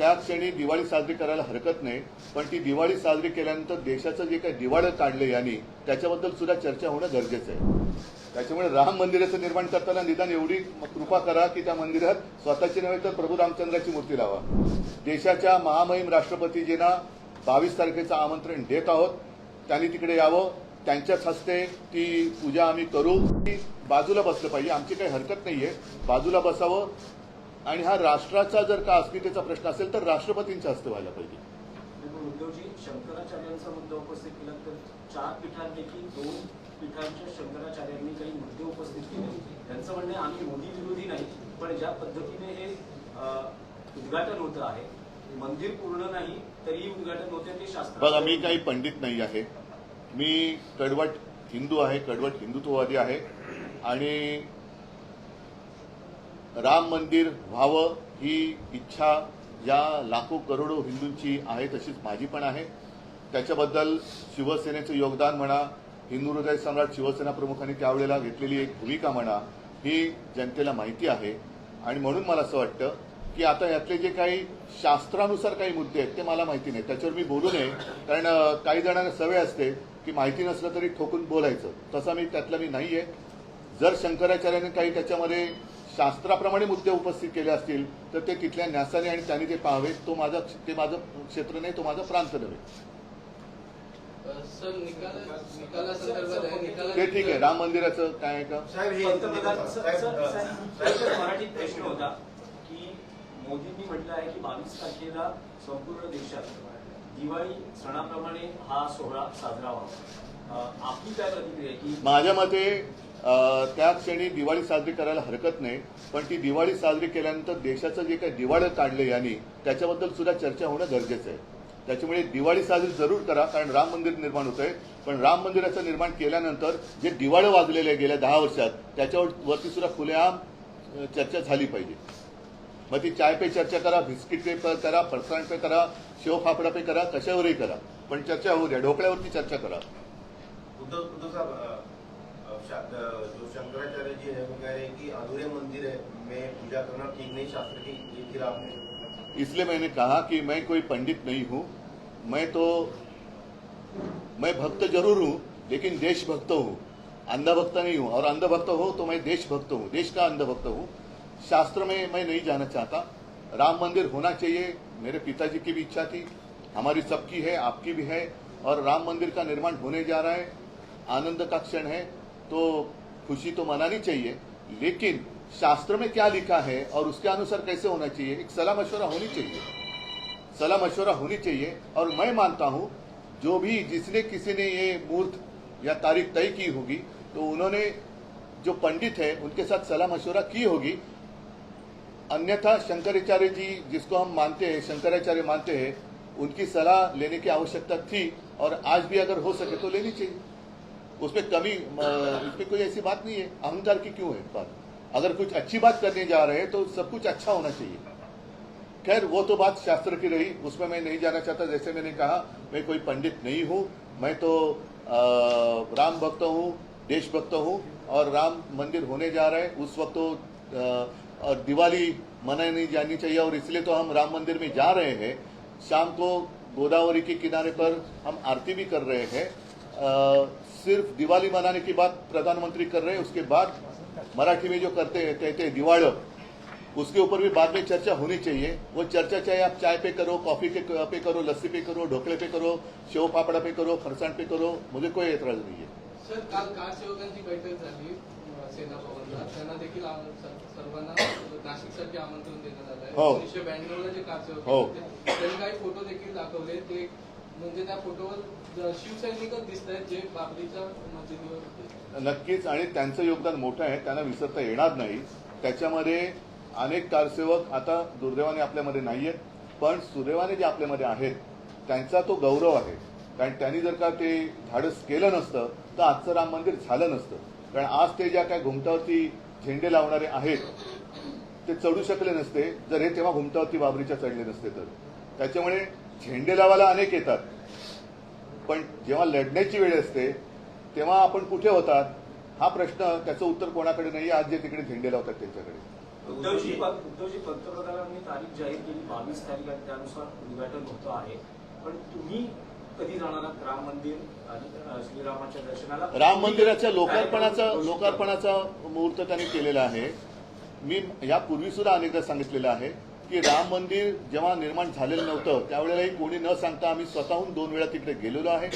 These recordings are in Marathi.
त्या क्षणी दिवाळी साजरी करायला हरकत नाही पण ती दिवाळी साजरी केल्यानंतर देशाचं जे काही दिवाळं काढलं यांनी त्याच्याबद्दल सुद्धा चर्चा होणं गरजेचं आहे. त्याच्यामुळे राम मंदिराचं निर्माण करताना निदान एवढी कृपा करा की त्या मंदिरात स्वतःची नव्हे तर प्रभू रामचंद्राची मूर्ती लावा. देशाच्या महामहिम राष्ट्रपतीजींना बावीस तारखेचं आमंत्रण देत आहोत. त्यांनी तिकडे यावं. त्यांच्याच हस्ते ती पूजा आम्ही करू. ती बाजूला बसलं पाहिजे. आमची काही हरकत नाहीये. बाजूला बसावं. आणि हा राष्ट्राचा जर का अस्मितेचा प्रश्न असेल तर राष्ट्रपतींच्या हस्ते व्हायला पाहिजे. उद्धवजी शंकराचार्यांचा मुद्दा उपस्थित केला तर चार पीठांपैकी दोन पीठांच्या शंकराचार्यांनी काही मुद्दे उपस्थित केले. त्यांचं म्हणणं आम्ही मोदी विरोधी नाही पण ज्या पद्धतीने हे उद्घाटन होतं आहे मंदिर पूर्ण नाही तरीही उद्घाटन होते ते शास्त्र बघा मी काही पंडित नाही आहे. मी कडवट हिंदू आहे कडवट हिंदुत्ववादी आहे. आणि राम मंदिर व्हावं ही इच्छा या लाखो करोडो हिंदूंची आहे तशीच माझी पण आहे. त्याच्याबद्दल शिवसेनेचं योगदान म्हणा हिंदू हृदय सम्राट शिवसेना प्रमुखांनी त्यावेळेला घेतलेली एक भूमिका म्हणा ही जनतेला माहिती आहे. आणि म्हणून मला असं वाटतं की आता यातले जे काही शास्त्रानुसार काही मुद्दे आहेत ते मला माहिती नाही. त्याच्यावर मी बोलू नये कारण काही जणांना सवय असते की माहिती नसलं तरी ठोकून बोलायचं. तसा मी त्यातला मी नाही आहे जर शंकराचार्याने काही त्याच्यामध्ये शास्त्राप्रमाणे मुद्दे उपस्थित केले असतील तर ते तिथल्या न्यासाने आणि त्यांनी ते पाहावे तो माझा ते माझं क्षेत्र नाही तो माझा प्रांत नव्हे. सर निकाल निकालासंदर्भात आहे निकाला ते ठीक आहे राम मंदिराचं काय आहे का? हे मोदींनी म्हटलं आहे की बावीस तारखेला संपूर्ण देशात दिवाळी सणाप्रमाणे हा सोहळा साजरा व्हावा. आपली काय प्रतिक्रिया आहे की माझ्या मते त्या क्षणी दिवाळी साजरी करायला हरकत नाही पण ती दिवाळी साजरी केल्यानंतर देशाचं जे काही दिवाळं काढलं यांनी त्याच्याबद्दल सुद्धा चर्चा होणं गरजेचं आहे. त्याच्यामुळे दिवाळी साजरी जरूर करा कारण राम मंदिर निर्माण होत आहे पण राम मंदिराचं निर्माण केल्यानंतर जे दिवाळं वाजलेले आहे गेल्या दहा वर्षात त्याच्यावर सुद्धा खुलेआम चर्चा झाली पाहिजे. मग ती चाय पे चर्चा करा बिस्किट पे करा फरसाण पे करा शेव फाफडा पे करा कशावरही करा. पण चर्चा होऊ द्या ढोकळ्यावरती चर्चा करा. जो शंकराचार्य जी है, वो कह रहे हैं कि अधूरे मंदिर है, में पूजा करना ठीक नहीं, शास्त्र के खिलाफ है। इसलिए मैंने कहा कि मैं कोई पंडित नहीं हूँ, मैं तो मैं भक्त ज़रूर हूँ, लेकिन देशभक्त हूँ। अंधभक्त नहीं हूँ, और अंधभक्त हो तो मैं देशभक्त हूँ, देश का अंधभक्त हूँ। शास्त्र में मैं नहीं जाना चाहता। राम मंदिर होना चाहिए, मेरे पिताजी की भी इच्छा थी, हमारी सबकी है, आपकी भी है, और राम मंदिर का निर्माण होने जा रहा है। आनंद का क्षण है तो खुशी तो मनानी चाहिए, लेकिन शास्त्र में क्या लिखा है और उसके अनुसार कैसे होना चाहिए? एक सलाह मशवरा होनी चाहिए। सलाह मशवरा होनी चाहिए और मैं मानता हूँ, जो भी जिसने किसी ने ये मूर्त या तारीख तय की होगी तो उन्होंने जो पंडित है, उनके साथ सलाह मशवरा की होगी। अन्यथा शंकराचार्य जी, जिसको हम मानते हैं, शंकराचार्य मानते हैं, उनकी सलाह लेने की आवश्यकता थी और आज भी अगर हो सके तो लेनी चाहिए। उसमें कमी इसमें कोई ऐसी बात नहीं है। अहंकार की क्यों है बात? अगर कुछ अच्छी बात करने जा रहे हैं तो सब कुछ अच्छा होना चाहिए। खैर वो तो बात शास्त्र की रही उसमें मैं नहीं जाना चाहता। जैसे मैंने कहा मैं कोई पंडित नहीं हूँ। मैं तो अ, राम भक्त हूँ देशभक्त हूँ और राम मंदिर होने जा रहा है। उस वक्त तो और दिवाली मनाई नहीं जानी चाहिए और इसलिए तो हम राम मंदिर में जा रहे हैं। शाम को गोदावरी के किनारे पर हम आरती भी कर रहे हैं। सिर्फ़ दिवाली मनाने की बात प्रधानमंत्री कर रहे हैं उसके बाद मराठी में जो करते हैं कहते हैं दिवाड़ उसके ऊपर भी बाद में चर्चा होनी चाहिए। वो चर्चा चाहे आप चाय पे करो कॉफ़ी के पे करो लस्सी पे करो ढोकळे पे करो शेव पापड़ा पे करो फरसाण पे करो मुझे कोई एतराज़ नहीं है। सर काल बैठक झाली सेना भवनला. त्यांना देखील सर्वांना नाशिकसाठी आमंत्रण देण्यात आलं आहे एकोणीसशे ब्याण्णवला जे कार सेवक. होते त्यांनी काही फ़ोटो देखील दाखवले. ते म्हणजे त्या फोटोवर शिवसैनिकच दिसत आहेत जे बाबरीच्या मस्जिदीवर होते. नक्कीच आणि त्यांचं योगदान मोठं आहे त्यांना विसरता येणार नाही. त्याच्यामध्ये अनेक कारसेवक आता दुर्दैवाने आपल्यामध्ये नाही आहेत पण सुदैवाने जे आपल्यामध्ये आहेत त्यांचा तो गौरव आहे. कारण त्यांनी जर का ते धाडस केलं नसतं तर आजचं राम मंदिर झालं नसतं. कारण आज ते ज्या काय घुमटावरती झेंडे लावणारे आहेत ते चढू शकले नसते. जर हे तेव्हा घुमटावरती बाबरीच्या चढले नसते तर. त्याच्यामुळे झेंडे लावायला अनेक येतात. पण जेव्हा लढण्याची वेळ असते तेव्हा आपण कुठे होतात? हा प्रश्न त्याचं उत्तर कोणाकडे नाही आज जे तिकडे झेंडे लावतात त्यांच्याकडे. उद्धवजी उद्धवजी पंतप्रधानांनी तारीख जाहीर केली बावीस तारीख आणि त्यानुसार उद्घाटन होतं आहे. पण तुम्ही कधी जाणार आहात? राम मंदिर आणि श्रीरामाच्या दर्शनाला? राम मंदिराच्या लोकार्पणाचा? लोकार्पणाचा मुहूर्त त्यांनी केलेला आहे. मी यापूर्वी सुद्धा अनेकदा सांगितलेलं आहे. की राम मंदिर जेव्हा निर्माण झालेलं नव्हतं त्यावेळेलाही कोणी न सांगता आम्ही स्वतःहून दोन वेळा तिकडे गेलेलो आहे.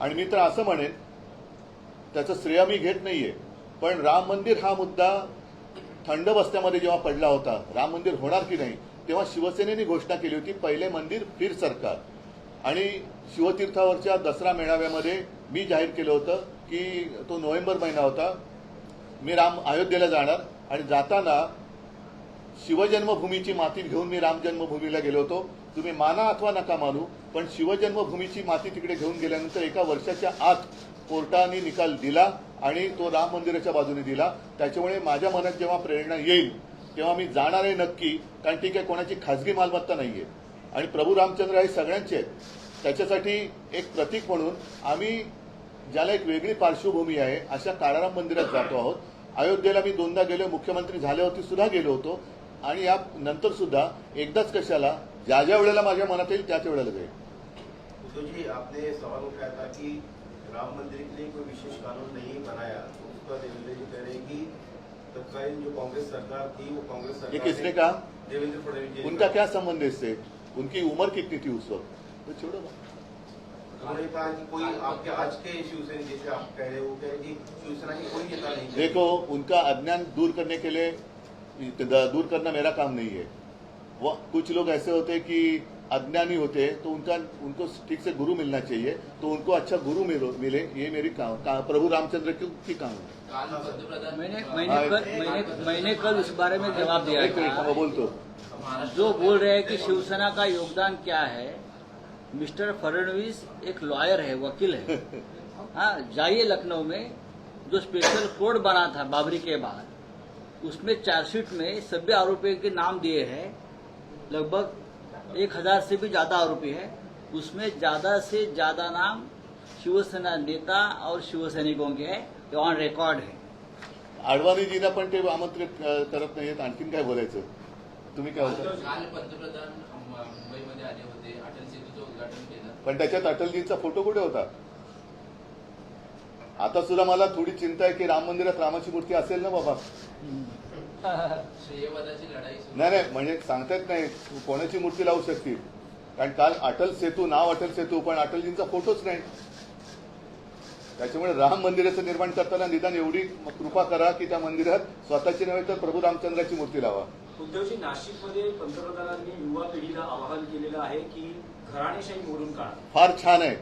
आणि मी तर असं म्हणेन त्याचं श्रेय मी घेत नाहीये पण राम मंदिर हा मुद्दा थंड बस्त्यामध्ये जेव्हा पडला होता राम मंदिर होणार की नाही तेव्हा शिवसेनेने घोषणा केली होती पहिले मंदिर फिर सरकार. आणि शिवतीर्थावरच्या दसरा मेळाव्यामध्ये मी जाहीर केलं होतं की तो नोव्हेंबर महिना होता मी राम अयोध्येला जाणार आणि जाताना शिवजन्मभूमीची माती घेऊन मी रामजन्मभूमीला गेलो होतो. तुम्ही माना अथवा नका मानू पण शिवजन्मभूमीची माती तिकडे घेऊन गेल्यानंतर एका वर्षाच्या आत कोर्टाने निकाल दिला आणि तो राम मंदिराच्या बाजूने दिला. त्याच्यामुळे माझ्या मनात जेव्हा प्रेरणा येईल तेव्हा मी जाणार आहे नक्की कारण ती काही कोणाची खाजगी मालमत्ता नाहीये. आणि प्रभू रामचंद्र हे सगळ्यांचे आहेत. त्याच्यासाठी एक प्रतीक म्हणून आम्ही ज्याला एक वेगळी पार्श्वभूमी आहे अशा काळाराम मंदिरात जातो आहोत. अयोध्येला मी दोनदा गेलो मुख्यमंत्री झाल्यावरती सुद्धा गेलो होतो. आणि या नंतर सुद्धा एकदाच कशाला ज्या ज्या वेळेला माझ्या मनात येईल त्याच वेळेला जाईल उद्धव जी आपने सवाल उठाया था कि राम मंदिर के लिए कोई विशेष कानून नहीं बनाया तो उसका देवेंद्र जी कह रहे हैं कि तत्कालीन जो कांग्रेस सरकार थी वो कांग्रेस ये सरकार किसने ने- कहा देवेंद्र फडणवीस जी उनका। क्या संबंध है इससे उनकी उम्र कितनी थी उस वक्त तो छोड़ो ना। उन्होंने कहा कि कोई आपके आज के शिवसेना जैसे आप कह रहे हो कह रहे कि शिवसेना की कोई नेता नहीं। देखो उनका अज्ञान दूर करने के लिए दूर करना मेरा काम नहीं है। वो कुछ लोग ऐसे होते हैं कि अज्ञानी होते हैं तो उनका उनको ठीक से गुरु मिलना चाहिए तो उनको अच्छा गुरु मिले ये मेरी काम का, प्रभु रामचंद्र की, की काम है। मैंने मैंने कल मैंने मैंने कल इस बारे में जवाब दिया एक मिनिट था। बोल तो। जो बोल रहे हैं कि शिवसेना का योगदान क्या है मिस्टर फडणवीस एक लॉयर है वकील है। हाँ जाइए लखनऊ में जो स्पेशल कोर्ट बना था बाबरी के बाद उसमें चार्जशीट में सभी आरोपियों के नाम दिए हैं। लगभग एक हजार से भी ज्यादा आरोपी है। उसमें ज्यादा से ज्यादा नाम शिवसेना नेता और शिवसैनिकों के हैं। ये ऑन रिकॉर्ड है। आडवाणीजींना पण ते आमंत्रित करत नाहीत आणखीन काय बोलायचं? तुम्ही काय होता काल पंतप्रधान मुं- मुंबईमध्ये आले होते. अटल सेतूचं उद्घाटन केलं. पण त्याच्यात अटलजींचा फोटो कुठे होता? आता सुद्धा मला थोडी चिंता आहे की राम मंदिरात रामाची मूर्ती असेल ना बाबा? नाही नाही म्हणजे सांगता येत नाही कोणाची मूर्ती लावू शकतील? कारण काल अटल सेतू नाव अटल सेतू पण अटलजींचा फोटोच नाही. त्याच्यामुळे राम मंदिराचं निर्माण करताना निदान एवढी कृपा करा की त्या मंदिरात स्वतःची नव्हे तर प्रभू रामचंद्राची मूर्ती लावा. उद्धवजी नाशिकमध्ये पंतप्रधानांनी युवा पिढीला आवाहन केलेलं आहे की घराणेशाही मोडून काढा. फार छान आहे.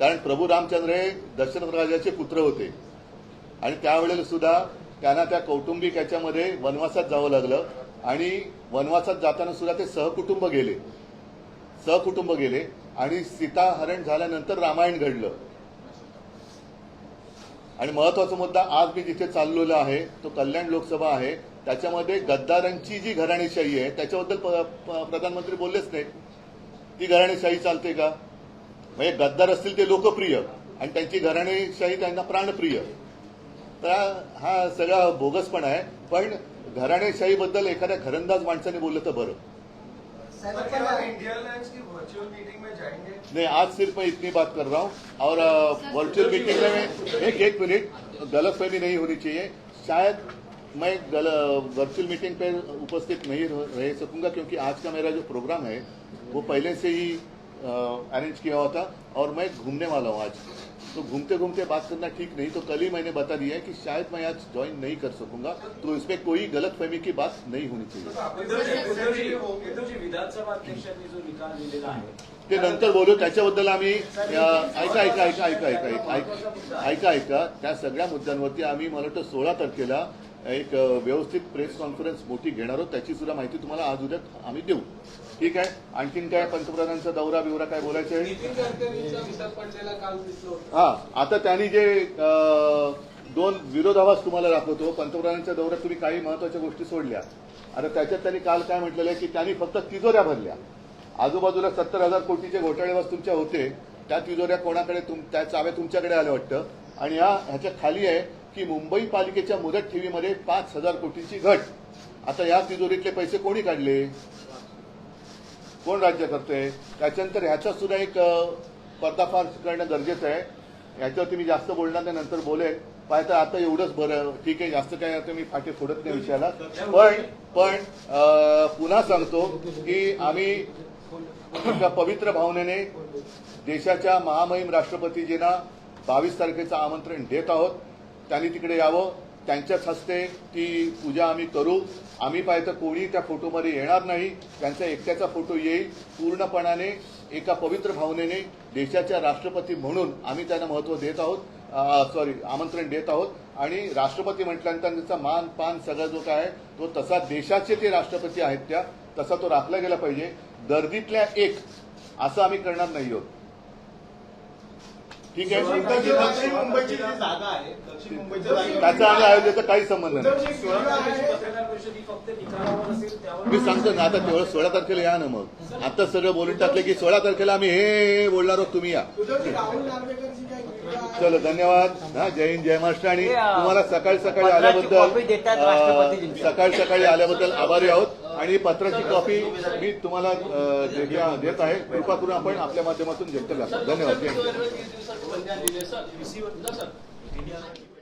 कारण प्रभू रामचंद्र हे दशरथ राजाचे पुत्र होते. आणि त्यावेळेला सुद्धा त्यांना त्या कौटुंबिक याच्यामध्ये वनवासात जावं लागलं. आणि वनवासात जाताना सुद्धा ते सहकुटुंब गेले. सहकुटुंब गेले. आणि सीता हरण झाल्यानंतर रामायण घडलं. आणि महत्त्वाचा मुद्दा आज मी जिथे चाललेलो आहे तो कल्याण लोकसभा आहे. त्याच्यामध्ये गद्दारांची जी घराणेशाही आहे त्याच्याबद्दल प्रधानमंत्री बोललेच नाही ती घराणेशाही चालते का? म्हणजे गद्दार असतील ते लोकप्रिय. आणि त्यांची घराणेशाही त्यांना प्राणप्रिय. तर हा- सगळा बोगसपणा आहे. पण घराणेशाहीबद्दल एखाद्या घरंदाज माणसाने बोललं तर बरं. नहीं आज सिर्फ मैं इतनी बात कर रहा हूँ. और वर्चुअल मीटिंग में एक एक मिनट गलतफहमी नहीं होनी चाहिए. शायद मैं गल वर्चुअल मीटिंग पे उपस्थित नहीं रह रह सकूंगा क्योंकि आज का मेरा जो प्रोग्राम है वो पहले से ही अरेंज किया हुआ था और मैं घूमने वाला हूँ आज। तो घूमते घूमते बात करना ठीक नहीं तो कल ही मैंने बता दिया है कि शायद मैं आज ज्वाइन नहीं कर सकूंगा तो इसमें कोई गलतफहमी की बात नहीं होनी चाहिए। ते नंतर बोलू त्याच्याबद्दल आम्ही ऐका ऐका ऐका ऐका ऐका ऐका ऐका ऐका त्या सगळ्या मुद्द्यांवरती आम्ही मला वाटतं सोळा तारखेला एक व्यवस्थित प्रेस कॉन्फरन्स मोठी घेणार आहोत त्याची सुद्धा माहिती तुम्हाला आज उद्या आम्ही देऊ. ठीक आहे? आणखीन काय पंतप्रधानांचा दौरा बिवरा काय बोलायचं आहे? हा आता त्यांनी जे दोन विरोधाभास तुम्हाला दाखवतो पंतप्रधानांच्या दौऱ्यात तुम्ही काही महत्त्वाच्या गोष्टी सोडल्या. आता त्याच्यात त्यांनी काल काय म्हटलेलं आहे की त्यांनी फक्त तिजोऱ्या भरल्या. आजूबाजूला सत्तर हजार कोटीचे घोटाळेवास तुमच्या होते त्या तिजोऱ्या कोणाकडे तुम त्या चाव्या तुमच्याकडे आल्या वाटतं. आणि या ह्याच्या खाली आहे की मुंबई पालिकेच्या मुदत ठेवीमध्ये पाच हजार कोटीची घट. आता या तिजोरीतले पैसे कोणी काढले? कोण राज्य करतोय? त्याच्यानंतर ह्याचा सुद्धा एक पर्दाफाश करणं गरजेचं आहे. याच्यावरती मी जास्त बोलणार नाही नंतर बोलेन पाहिजे आता एवढंच बरं. ठीक आहे जास्त काय आता मी फाटे फोडत नाही विषयाला. पण पण पुन्हा सांगतो की आम्ही पवित्र भावनेने देशाच्या महामहिम राष्ट्रपतीजींना बावीस तारखेचं आमंत्रण देत आहोत. त्यांनी तिकडे यावं. त्यांच्याच हस्ते ती पूजा आम्ही करू. आम्ही पाहिजे कोणी त्या फोटोमध्ये येणार नाही. त्यांचा एकट्याचा फोटो येईल. पूर्णपणाने एका पवित्र भावनेने देशाच्या राष्ट्रपती म्हणून आम्ही त्यांना महत्त्व देत आहोत. सॉरी आमंत्रण देत आहोत. आणि राष्ट्रपती म्हटल्यानंतर त्यांचा मान पान सगळा जो काय आहे तो तसा देशाचे ते राष्ट्रपती आहेत त्या तसा तो राखला गेला पाहिजे. गर्दीतल्या एक असं आम्ही करणार नाही आहोत. ठीक आहे. दक्षिण मुंबईची जी जागा आहे दक्षिण त्याचा आणि अयोध्येचा काही संबंध नाही. ही मी सांगतो ना आता तेवढं सोळा तारखेला या ना मग. आता सगळं बोलून टाकलं की सोळा तारखेला आम्ही हे बोलणार आहोत तुम्ही या? चलो धन्यवाद. हा जय हिंद जय महाराष्ट्र. आणि हे, तुम्हाला सकाळी सकाळी आल्याबद्दल. सकाळी सकाळी आल्याबद्दल आभारी आहोत. आणि पत्राची कॉपी मी तुम्हाला देत आहे कृपा करून आपण आपल्या माध्यमातून जनतेला धन्यवाद. थँक्यू